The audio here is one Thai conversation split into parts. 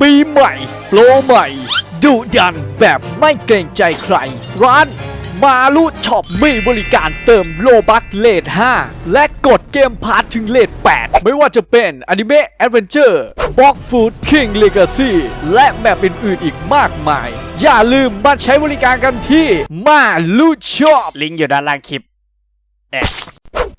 ปีใหม่โปรใหม่ดุดันแบบไม่เกรงใจใคร ร้านมาลุช็อปมีบริการเติมโลบักเลท5และกดเกมพาร์ทถึงเลท8 ไม่ว่าจะเป็นอนิเมะแอดเวนเจอร์บ็อกฟูดคิงเลกาซีและแบบอื่นๆอีกมากมาย อย่าลืมมาใช้บริการกันที่มาลุช็อปลิงก์อยู่ด้านล่างคลิปเอ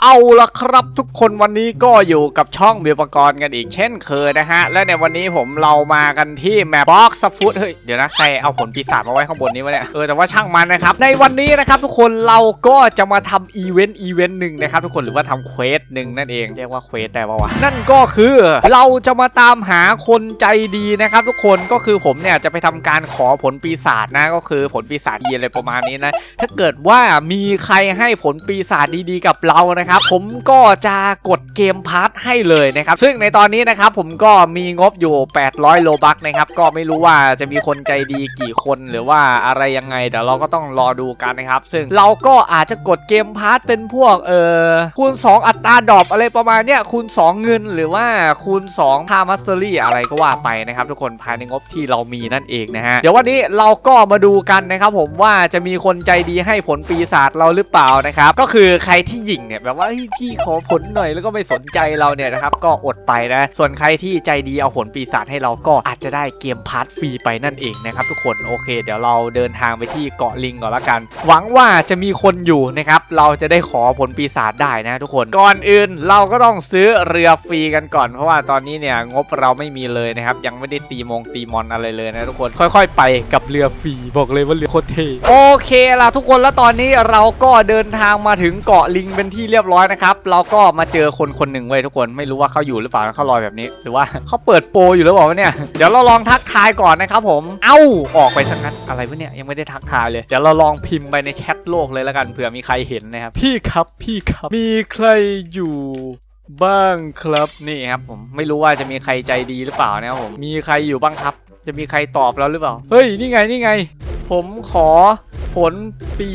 เอาละครับทุกคนวันนี้ก็อยู่กับช่องเบียร์ปกรณ์กันอีกเช่นเคยนะฮะ และในวันนี้ผมเรามากันที่แมปบ็อกซ์ฟูดเฮ้ย เดี๋ยวนะ ใครเอาผลปีศาจมาไว้ข้างบนนี้วะเนี่ย เออ แต่ว่าช่างมันนะครับ ในวันนี้นะครับทุกคนเราก็จะมาทำอีเวนต์อีเวนต์หนึ่งนะครับทุกคนหรือว่าทำเควสหนึ่งนั่นเอง เรียกว่าเควสได้ปะวะ นั่นก็คือเราจะมาตามหาคนใจดีนะครับทุกคนก็คือผมเนี่ยจะไปทำการขอผลปีศาจนะก็คือผลปีศาจดีอะไรประมาณนี้นะถ้าเกิดว่ามีใครให้ผลปีศาจดีๆ กับเรานะครับผมก็จะกดเกมพาร์ทให้เลยนะครับซึ่งในตอนนี้นะครับผมก็มีงบอยู่ 800 โลบักนะครับก็ไม่รู้ว่าจะมีคนใจดีกี่คนหรือว่าอะไรยังไงเดี๋ยวเราก็ต้องรอดูกันนะครับ ซึ่งเราก็อาจจะกดเกมพาร์ทเป็นพวกเออคูณ 2 อัตราดรอปอะไรประมาณเนี้ยคูณ 2 เงินหรือว่าคูณ2 t ามัสเตอรี่อะไรก็ว่าไปนะครับทุกคนภายในงบที่เรามีนั่นเองนะฮะเดี๋ยววันนี้เราก็มาดูกันนะครับผมว่าจะมีคนใจดีให้ผลปีศาจเราหรือเปล่านะครับก็คือใครที่หยิ่งเนี่ยแบบว่าพี่ขอผลหน่อยแล้วก็ไม่สนใจเราเนี่ยนะครับก็อดไปนะ ส่วนใครที่ใจดีเอาผลปีศาจให้เราก็อาจจะได้เกมพาร์ทฟรีไปนั่นเองนะครับทุกคนโอเค เดี๋ยวเราเดินทางไปที่เกาะลิงก่อนละกัน หวังว่าจะมีคนอยู่นะครับเราจะได้ขอผลปีศาจได้นะทุกคนก่อนอื่นเราก็ต้องซื้อเรือฟรีกันก่อน เพราะว่าตอนนี้เนี่ยงบเราไม่มีเลยนะครับยังไม่ได้ตีมงตีมอนอะไรเลยนะทุกคนค่อย ๆ ไปกับเรือฟรีบอกเลยว่าเรือโคตรเท่โอเคล่ะทุกคนแล้วตอนนี้เราก็เดินทางมาถึงเกาะลิงเป็นที่เรียบร้อยนะครับ เราก็มาเจอคนคนหนึ่งเว้ยทุกคนไม่รู้ว่าเขาอยู่หรือเปล่าเขาลอยแบบนี้ หรือว่าเขาเปิดโปรอยู่หรือเปล่าวะเนี่ยเดี๋ยวเราลองทักทายก่อนนะครับผมเอ้าออกไปสักงั้นอะไรวะเนี่ยยังไม่ได้ทักทายเลยเดี๋ยวเราลองพิมพ์ไปในแชทโลกเลยแล้วกันเผื่อมีใครเห็นนะครับพี่ครับพี่ครับมีใครอยู่บ้างครับนี่ครับผมไม่รู้ว่าจะมีใครใจดีหรือเปล่านะครับผมมีใครอยู่บ้างครับ จะมีใครตอบเราหรือเปล่า เฮ้ยนี่ไงนี่ไง ผมขอผลปี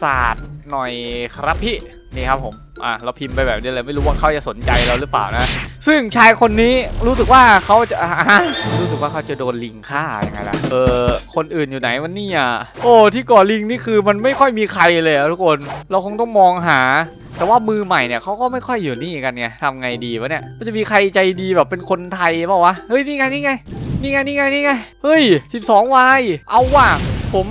ศาจหน่อยครับพี่ นี่ครับผมอะเราพิมพ์ไปแบบนี้เลยไม่รู้ว่าเขาจะสนใจเราหรือเปล่านะ ซึ่งชายคนนี้รู้สึกว่าเขาจะอะรู้สึกว่าเขาจะโดนลิงฆ่ายังไงล่ะเออคนอื่นอยู่ไหนวันนี้อะโอ้ที่ก่อลิงนี่คือมันไม่ค่อยมีใครเลยทุกคน เราคงต้องมองหาแต่ว่ามือใหม่เนี่ยเขาก็ไม่ค่อยอยู่นี่กันไงทำไงดีวะเนี่ยมันจะมีใครใจดีแบบเป็นคนไทยเปล่าวะ เฮ้ยนี่ไงนี่ไงนี่ไงนี่ไงนี่ไง เฮ้ย 12วายเอาว่ะผม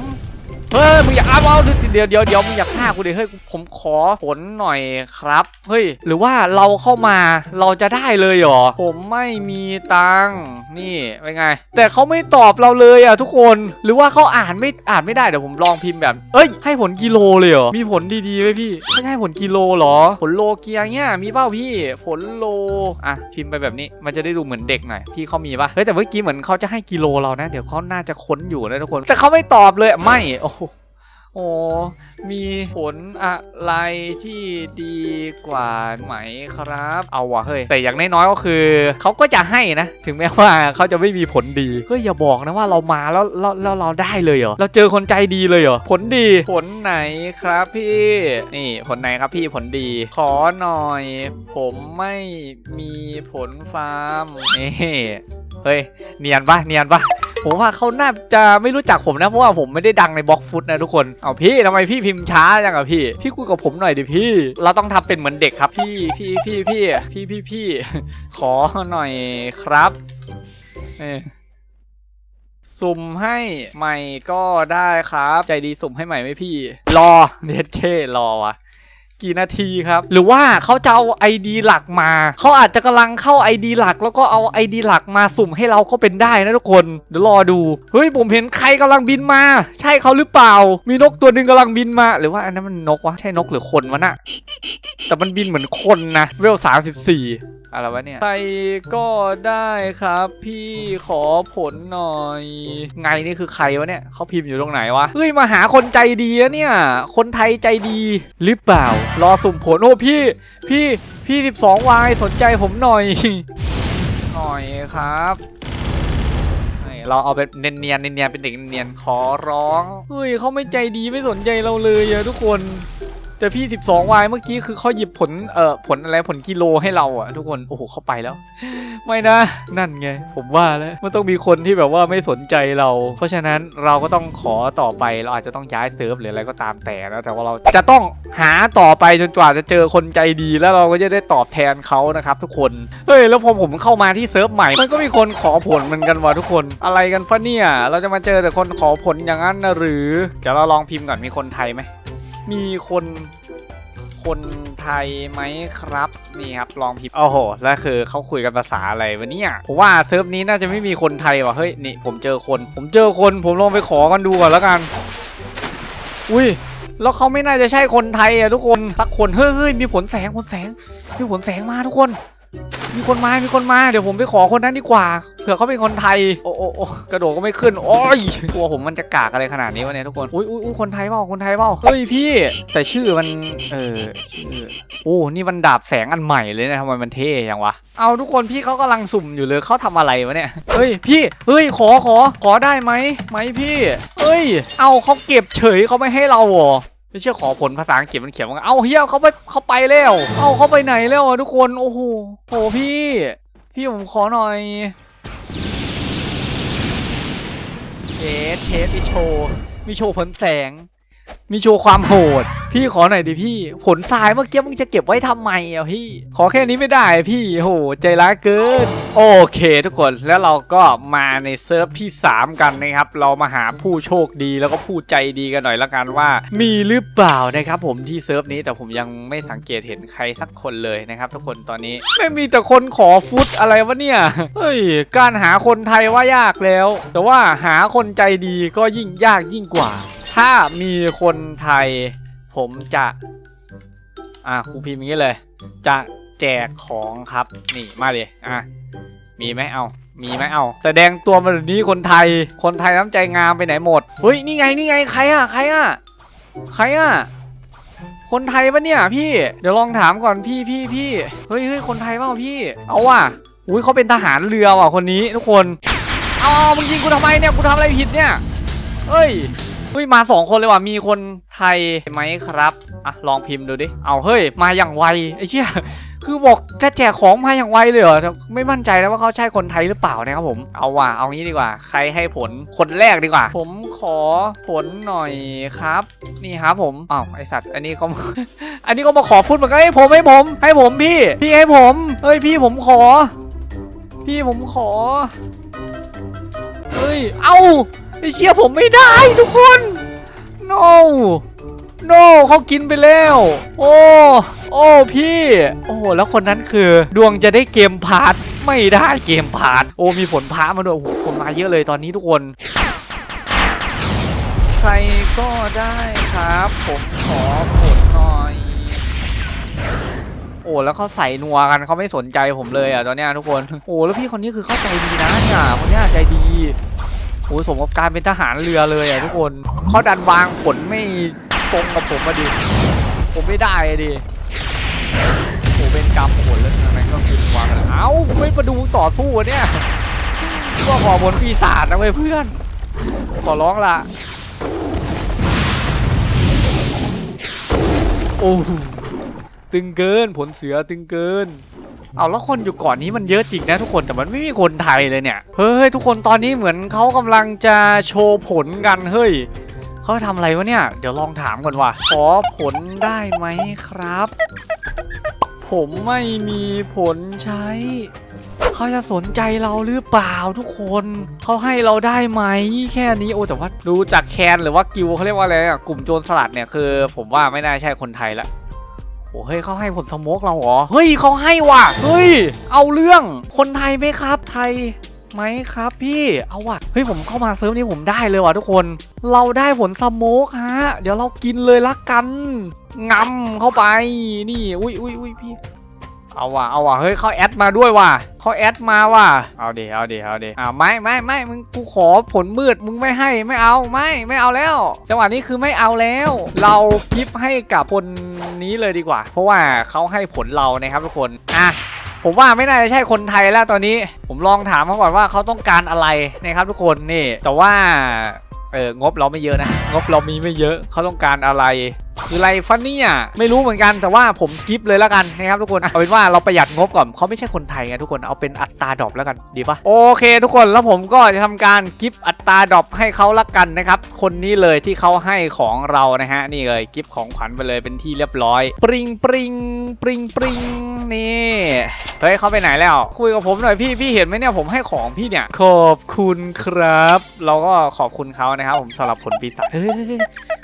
เฮ้ยมึงอย่าเอาเอาเดี๋ยวเดี๋ยวเดี๋ยวมึงอย่า ฆ่ากูดิเฮ้ยผมขอผลหน่อยครับเฮ้ยหรือว่าเราเข้ามาเราจะได้เลยเหรอผมไม่มีตังค์นี่เป็นไง แต่เขาไม่ตอบเราเลยอะทุกคนหรือว่าเขาอ่านไม่อ่านไม่ได้เดี๋ยวผมลองพิมพ์แบบ เอ้ย ให้ผลกิโลเลยเหรอมีผลดีๆไหมพี่ไม่ใช่ผลกิโลเหรอ ผลโลเกียเนี่ยมีเปล่าพี่ผลโลอะพิมพ์ไปแบบนี้มันจะได้ดูเหมือนเด็กหน่อยพี่เขามีปะเฮ้ยแต่เมื่อกี้เหมือนเขาจะให้กิโลเรานะ เดี๋ยวเขาน่าจะค้นอยู่นะทุกคน แต่เขาไม่ตอบเลยไม่โอ้ โอ้มีผลอะไรที่ดีกว่าไหมครับ เอาวะเฮ้ย แต่อย่างน้อยๆก็คือ เขาก็จะให้นะ ถึงแม้ว่าเขาจะไม่มีผลดี เฮ้ย อย่าบอกนะว่าเรามาแล้วแล้วแล้วเราได้เลยเหรอ เราเจอคนใจดีเลยเหรอ ผลดี ผลไหนครับพี่ นี่ผลไหนครับพี่ผลดี ขอหน่อย ผมไม่มีผลฟาร์ม นี่ เฮ้ย เนียนปะเนียนปะ ผมว่าเขาน่าจะไม่รู้จักผมนะเพราะว่าผมไม่ได้ดังในบล็อกฟุตนะทุกคนเอาพี่ทำไมพี่พิมพ์ช้าจังอะพี่ พี่คุยกับผมหน่อยดิพี่ เราต้องทำเป็นเหมือนเด็กครับพี่พี่พี่พี่พี่พี่พี่ขอหน่อยครับเอสุ่มให้ใหม่ก็ได้ครับ ใจดีสุ่มให้ใหม่ไหมพี่ รอเน็ตเครอวะ กี่นาทีครับ หรือว่าเขาจะเอา ID หลักมา เขาอาจจะกำลังเข้า ID หลัก แล้วก็เอา ID หลักมาสุ่มให้เราก็เป็นได้นะทุกคน เดี๋ยวรอดู เฮ้ยผมเห็นใครกำลังบินมา ใช่เขาหรือเปล่า มีนกตัวหนึ่งกำลังบินมา หรือว่าอันนั้นมันนกวะ ใช่นกหรือคนวะน่ะ แต่มันบินเหมือนคนนะ เวล34 อะไรวะเนี่ยใครก็ได้ครับ พี่ขอผลหน่อย ไงนี่คือใครวะเนี่ยเขาพิมพ์อยู่ตรงไหนวะเฮ้ยมาหาคนใจดีอะเนี่ย คนไทยใจดีหรือเปล่า รอสุ่มผลโอ้พี่ พี่พี่12วายสนใจผมหน่อย หน่อยครับนี่เราเอาเป็นเนียนเนียนๆเนียนๆเป็นเด็กเนียนๆขอร้องเฮ้ยเขาไม่ใจดีไม่สนใจเราเลยอะทุกคน แต่พี่ 12วายเมื่อกี้คือเขาหยิบผล เอ่อ ผลอะไร ผลกิโลให้เราอะทุกคน โอ้โห เข้าไปแล้ว ไม่นะ นั่นไง ผมว่าแล้ว มันต้องมีคนที่แบบว่าไม่สนใจเรา เพราะฉะนั้นเราก็ต้องขอต่อไป เราอาจจะต้องย้ายเซิร์ฟหรืออะไรก็ตามแต่นะ แต่ว่าเราจะต้องหาต่อไปจนกว่าจะเจอคนใจดี แล้วเราก็จะได้ตอบแทนเขานะครับ ทุกคน เฮ้ย แล้วพอผมเข้ามาที่เซิร์ฟใหม่ มันก็มีคนขอผลเหมือนกันว่ะทุกคน อะไรกันฟะเนี่ย เราจะมาเจอแต่คนขอผลอย่างนั้นนะหรือ เดี๋ยวเราลองพิมพ์ก่อน มีคนไทยไหม มีคนคนไทยไหมครับนี่ครับลองพิมพ์โอ้โหแล้วคือเขาคุยกันภาษาอะไรวะเนี่ยผมว่าเซิร์ฟนี้น่าจะไม่มีคนไทยว่ะเฮ้ยนี่ผมเจอคน ผมเจอคนผมลองไปขอกันดูก่อนแล้วกัน อุ้ยแล้วเขาไม่น่าจะใช่คนไทยอะทุกคนสักคนเฮ้ยเฮ้ยมีผลแสงผลแสงมีผลแสงมาทุกคน มีคนมา มีคนมา เดี๋ยวผมไปขอคนนั้นดีกว่า เผื่อเขาเป็นคนไทย โอ้โอ้โอ้กระโดดก็ไม่ขึ้น โอ้ยกลัวผมมันจะกากอะไรขนาดนี้วะเนี่ยทุกคนอุ้ยอุ้ยอุ้ยคนไทยเปล่า คนไทยเปล่า เฮ้ยพี่ แต่ชื่อมัน เออ ชื่อ โอ้ นี่มันดาบแสงอันใหม่เลยนะทำไมมันเท่ยังวะ เอาทุกคนพี่เขากำลังสุ่มอยู่เลยเขาทำอะไรวะเนี่ย เฮ้ยพี่ เฮ้ยขอขอขอได้ไหมไหมพี่ เฮ้ย เอาเขาเก็บเฉยเขาไม่ให้เราเหรอ ไม่เชื่อขอผลภาษาอังกฤษมันเขียนว่าเอ้าเฮียเขาไปเขาไปแล้ว เอ้าเขาไปไหนแล้วอะทุกคนโอ้โหโหพี่ พี่ผมขอหน่อยเชฟเชฟมีโชว์มีโชว์ผลแสง มีโชว์ความโหด พี่ขอหน่อยดิพี่ ผลทรายเมื่อกี้มึงจะเก็บไว้ทำไมอะพี่ ขอแค่นี้ไม่ได้พี่โหใจร้ายเกิน โอเคทุกคนแล้วเราก็มาในเซิร์ฟที่ 3 กันนะครับ เรามาหาผู้โชคดีแล้วก็ผู้ใจดีกันหน่อยละกันว่า มีหรือเปล่านะครับ ผมที่เซิร์ฟนี้แต่ผมยังไม่สังเกตเห็นใครสักคนเลยนะครับ ทุกคนตอนนี้ไม่มีแต่คนขอฟุตอะไรวะเนี่ยเฮ้ยการหาคนไทยว่ายากแล้ว แต่ว่าหาคนใจดีก็ยิ่งยากยิ่งกว่า ถ้ามีคนไทย ผมจะ อะครูพิมพ์อย่างนี้เลย จะแจกของครับ นี่มาเลยอะ มีไหมเอา มีไหมเอา แสดงตัวมาแบบนี้คนไทย คนไทยน้ำใจงามไปไหนหมด เฮ้ย นี่ไง นี่ไง ใครอะ ใครอะ ใครอะ คนไทยปะเนี่ยพี่ เดี๋ยวลองถามก่อนพี่พี่พี่ เฮ้ยเฮ้ยคนไทยเปล่าพี่ เอาว่ะ อุ้ยเขาเป็นทหารเรือว่ะคนนี้ทุกคน เอาเอามึงยิงกูทำไมเนี่ย กูทำอะไรผิดเนี่ยเฮ้ย เฮ้ยมาสองคนเลยว่ะมีคนไทยไหมครับอะลองพิมพ์ดูดิเอาเฮ้ยมาอย่างไวไอ้เชี่ยคือบอกจะแจกของมาอย่างไวเลยเหรอไม่มั่นใจนะว่าเขาใช่คนไทยหรือเปล่านะครับผมเอาว่ะเอางี้ดีกว่า ใครให้ผลคนแรกดีกว่า ผมขอผลหน่อยครับ นี่ครับผมอ้าวไอสัตว์อันนี้ก็อันนี้ก็มาขอฟุตเหมือนกันให้ผมให้ผม ให้ผมพี่ พี่ให้ผมเฮ้ยพี่ผมขอ พี่ผมขอเฮ้ย เอ้า ไอเชี่ยผมไม่ได้ทุกคน no no เขากินไปแล้ว โอ้ โอ้พี่ โอ้แล้วคนนั้นคือ ดวงจะได้เกมพาร์ทไม่ได้เกมพาร์ทโอ้มีผลพาร์ทมาด้วยโอ้โหคนมาเยอะเลยตอนนี้ทุกคน ใครก็ได้ครับ ผมขอผลหน่อย โอ้แล้วเขาใส่นัวกันเขาไม่สนใจผมเลยอะตอนเนี้ยทุกคน โอ้แล้วพี่คนนี้คือเข้าใจดีนะเนี่ยคนเนี้ยใจดี อ้ยสมกับการเป็นทหารเรือเลยอะทุกคนเขาดันวางผลไม่ตรงกับผมมาดิ ผมไม่ได้อะดิโอ้เป็นกรรมผลแล้วทำไมก็คือวางกันเอ้าไม่มาดูต่อสู้เนี่ยก็ขอผลปีศาจนะเว้ยเพื่อนขอร้องละโอ้ตึงเกินผลเสือตึงเกิน เอาแล้วคนอยู่ก่อนนี้มันเยอะจริงนะทุกคนแต่มันไม่มีคนไทยเลยเนี่ยเฮ้ยทุกคนตอนนี้เหมือนเขากำลังจะโชว์ผลกันเฮ้ยเขาทำอะไรวะเนี่ยเดี๋ยวลองถามก่อนว่าขอผลได้ไหมครับ ผมไม่มีผลใช้เขาจะสนใจเราหรือเปล่าทุกคนเขาให้เราได้ไหมแค่นี้โอ้แต่ว่าดูจากแคนหรือว่ากิวเขาเรียกว่าอะไรอะกลุ่มโจรสลัดเนี่ยคือ ผมว่าไม่น่าใช่คนไทยละ โอ้เฮ้ยเขาให้ผลสโมกเราเหรอ เฮ้ยเขาให้ว่ะ เฮ้ย เอาเรื่อง คนไทยไหมครับ ไทยไหมครับพี่ เอาว่ะ เฮ้ยผมเข้ามาเซิร์ฟนี้ผมได้เลยว่ะทุกคน เราได้ผลสโมกฮะ เดี๋ยวเรากินเลยละกันงำเข้าไป นี่ อุ้ยอุ้ยอุ้ยพี่ เอาว่ะเอาว่ะเฮ้ยเขาแอดมาด้วยว่ะเขาแอดมาว่ะเอาดิเอาดิเอาดิอ่าไม่ไม่ไม่มึงกูขอผลมืดมึงไม่ให้ไม่เอาไม่ไม่เอาแล้ว จังหวะนี้คือไม่เอาแล้ว เรากิฟให้กับคนนี้เลยดีกว่า เพราะว่าเขาให้ผลเรานะครับทุกคนอะผมว่าไม่น่าจะใช่คนไทยแล้วตอนนี้ ผมลองถามเขาก่อนว่าเขาต้องการอะไรนะครับทุกคนนี่ แต่ว่าเอองบเราไม่เยอะนะงบเรามีไม่เยอะเขาต้องการอะไร คืออะไรฟันนี่ยไม่รู้เหมือนกันแต่ว่าผมกิฟต์เลยแล้วกันนะครับทุกคนเอาเป็นว่าเราประหยัดงบก่อนเขาไม่ใช่คนไทยไงทุกคนเอาเป็นอัตราดรอปแล้วกันดีปะโอเค ทุกคนแล้วผมก็จะทำการกิฟต์อัตราดรอปให้เขาละกันนะครับคนนี้เลยที่เขาให้ของเรานะฮะนี่เลยกิฟต์ของขวัญไปเลยเป็นที่เรียบร้อย ปริงปริงปริงปริงนี่เฮ้ยเขาไปไหนแล้ว คุยกับผมหน่อยพี่พี่เห็นไหมเนี่ยผมให้ของพี่เนี่ยขอบคุณครับ เราก็ขอบคุณเขานะครับผมสำหรับผลปีศาจเฮ้ย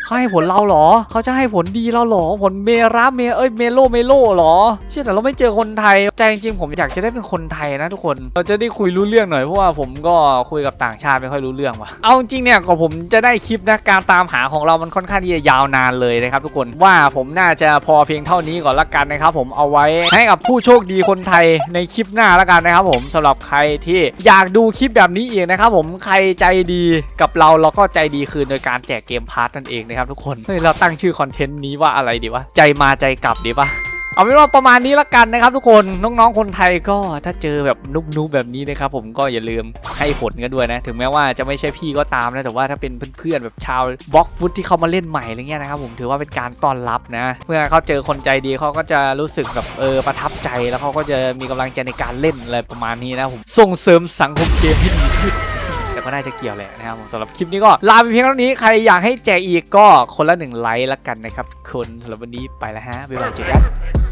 เขาให้ผลเราเหรอเขาจะให้ผลดีเราหรอผลเมราเมเอ้ยเมโลเมโลหรอ เชื่อแต่เราไม่เจอคนไทยใจจริงผมอยากจะได้เป็นคนไทยนะทุกคนเราจะได้คุยรู้เรื่องหน่อยเพราะว่าผมก็คุยกับต่างชาติไม่ค่อยรู้เรื่องว่ะเอาจริงเนี่ยก็ผมจะได้คลิปนะการตามหาของเรามันค่อนข้างที่จะยาวนานเลยนะครับทุกคนว่าผมน่าจะพอเพียงเท่านี้ก่อนละกันนะครับผมเอาไว้ให้กับผู้โชคดีคนไทยในคลิปหน้าละกันนะครับผมสำหรับใครที่อยากดูคลิปแบบนี้อีกนะครับผมใครใจดีกับเราเราก็ใจดีคืนโดยการแจกเกมพาร์ทนั่นเองนะครับทุกคนเฮ้ยเราตั้งชื่อคอนเทนต์นี้ว่าอะไรดีวะ ใจมาใจกลับดีปะเอาเป็นว่าประมาณนี้ละกันนะครับทุกคนน้องๆคนไทยก็ถ้าเจอแบบนุ๊บๆแบบนี้นะครับผมก็อย่าลืมให้ผลกันด้วยนะ ถึงแม้ว่าจะไม่ใช่พี่ก็ตามนะแต่ว่าถ้าเป็นเพื่อนๆแบบชาวบล็อกฟุตที่เขามาเล่นใหม่อะไรเงี้ยนะครับผมถือว่าเป็นการต้อนรับนะเมื่อเขาเจอคนใจดีเขาก็จะรู้สึกแบบเออประทับใจแล้วเขาก็จะมีกำลังใจในการเล่นอะไรประมาณนี้นะผมส่งเสริมสังคมเกมให้ดีขึ้น ก็น่าจะเกี่ยวแหละนะครับสำหรับคลิปนี้ก็ลาไปเพียงเท่านี้ใครอยากให้แจกอีกก็คนละหนึ่งไลค์ละกันนะครับคนสำหรับวันนี้ไปแล้วฮะบ๊ายบายเจอกัน